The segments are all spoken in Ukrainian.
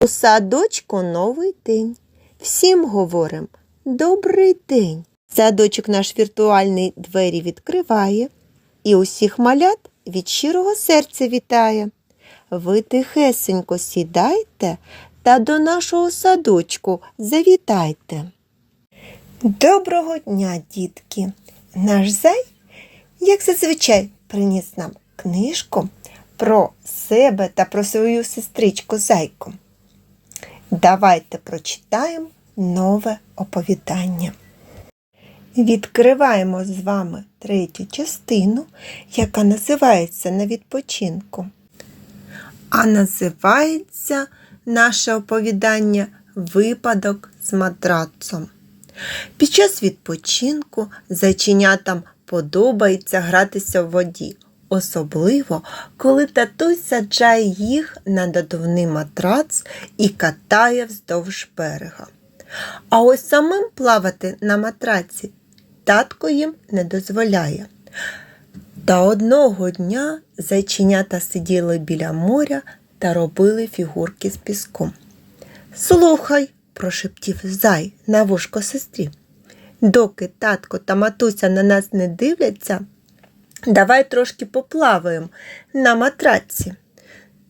У садочку новий день. Всім говорим добрий день. Садочок наш віртуальний двері відкриває і усіх малят від щирого серця вітає. Ви тихесенько сідайте та до нашого садочку завітайте. Доброго дня, дітки! Наш зай, як зазвичай, приніс нам книжку про себе та про свою сестричку зайку. Давайте прочитаємо нове оповідання. Відкриваємо з вами третю частину, яка називається На відпочинку. А називається наше оповідання Випадок з матрацом. Під час відпочинку зайченятам подобається гратися в воді, особливо коли татусь саджає їх на надувний матрац і катає вздовж берега. А ось самим плавати на матраці татко їм не дозволяє. Та одного дня зайченята сиділи біля моря та робили фігурки з піском. Слухай, прошептів зай на вушко сестрі. Доки татко та матуся на нас не дивляться, давай трошки поплаваємо на матраці.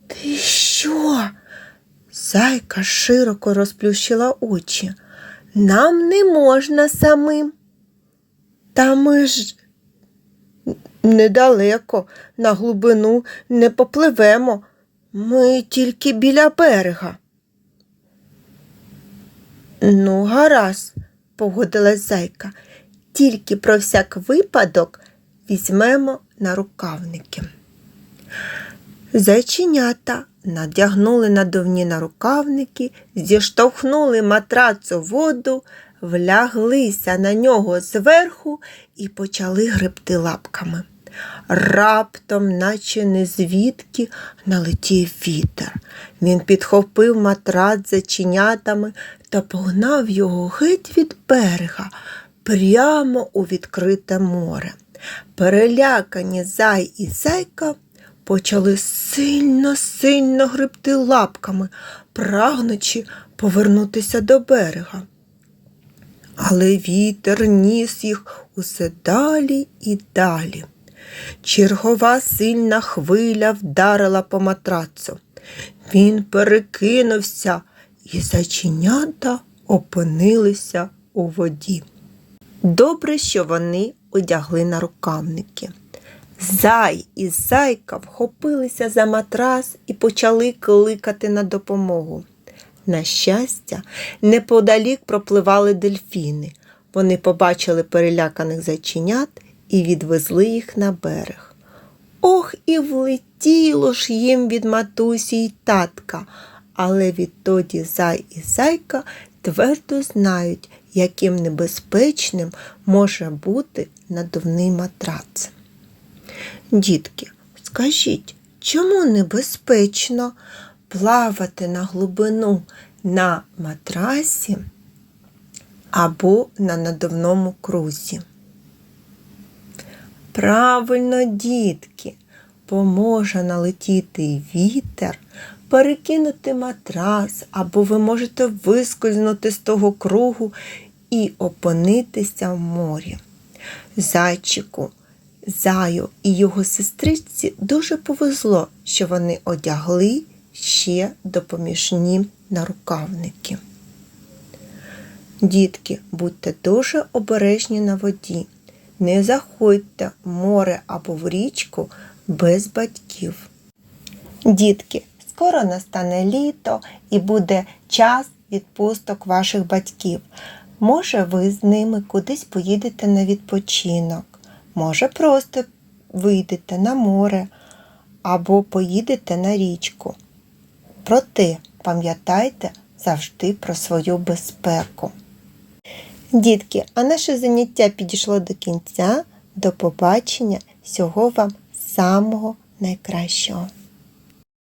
Ти що? Зайка широко розплющила очі. Нам не можна самим. Та ми ж недалеко, на глибину не попливемо. Ми тільки біля берега. Ну, гаразд, погодилась зайка. Тільки про всяк випадок візьмемо на рукавники. Зайченята надягнули надувні нарукавники, зіштовхнули матрац у воду, вляглися на нього зверху і почали гребти лапками. Раптом, наче не звідки, налетів вітер. Він підхопив матрац заченятами та погнав його геть від берега прямо у відкрите море. Перелякані зай і зайка почали сильно-сильно гребти лапками, прагнучи повернутися до берега. Але вітер ніс їх усе далі і далі. Чергова сильна хвиля вдарила по матрацу. Він перекинувся, і зайченята опинилися у воді. Добре, що вони одягли на рукавники. Зай і зайка вхопилися за матрас і почали кликати на допомогу. На щастя, неподалік пропливали дельфіни. Вони побачили переляканих зайченят і відвезли їх на берег. Ох, і влетіло ж їм від матусі й татка, але відтоді зай і зайка твердо знають, яким небезпечним може бути надувний матрац. Дітки, скажіть, чому небезпечно плавати на глибину на матрасі або на надувному крузі? Правильно, дітки, поможе налетіти вітер, перекинути матрас, або ви можете вискользнути з того кругу і опинитися в морі. Зайчику, заю і його сестричці дуже повезло, що вони одягли ще допоміжні нарукавники. Дітки, будьте дуже обережні на воді. Не заходьте в море або в річку без батьків. Дітки, скоро настане літо і буде час відпусток ваших батьків. Може, ви з ними кудись поїдете на відпочинок, може, просто вийдете на море або поїдете на річку. Проте пам'ятайте завжди про свою безпеку. Дітки, а наше заняття підійшло до кінця. До побачення. Всього вам самого найкращого.